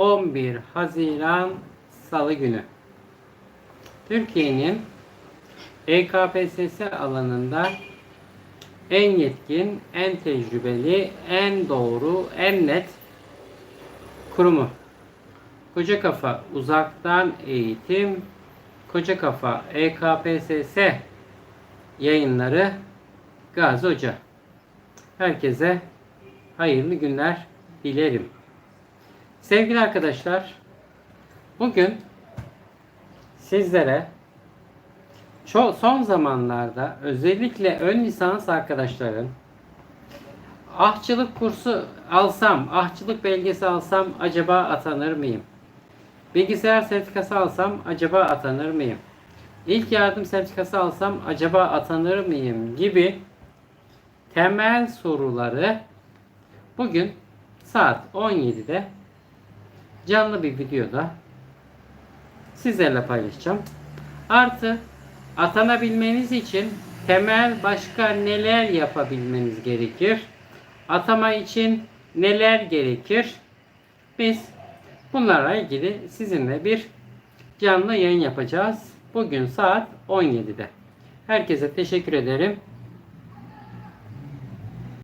11 Haziran Salı günü. Türkiye'nin EKPSS alanında en yetkin, en tecrübeli, en doğru, en net kurumu. Koca Kafa Uzaktan Eğitim, Koca Kafa EKPSS yayınları Gazi Hoca. Herkese hayırlı günler dilerim. Sevgili arkadaşlar, bugün sizlere son zamanlarda özellikle ön lisans arkadaşların ahçılık kursu alsam, ahçılık belgesi alsam acaba atanır mıyım? Bilgisayar sertifikası alsam acaba atanır mıyım? İlk yardım sertifikası alsam acaba atanır mıyım gibi temel soruları bugün saat 17'de canlı bir videoda sizlerle paylaşacağım. Artı atanabilmeniz için temel başka neler yapabilmeniz gerekir? Atama için neler gerekir? Biz bunlarla ilgili sizinle bir canlı yayın yapacağız. Bugün saat 17'de. Herkese teşekkür ederim.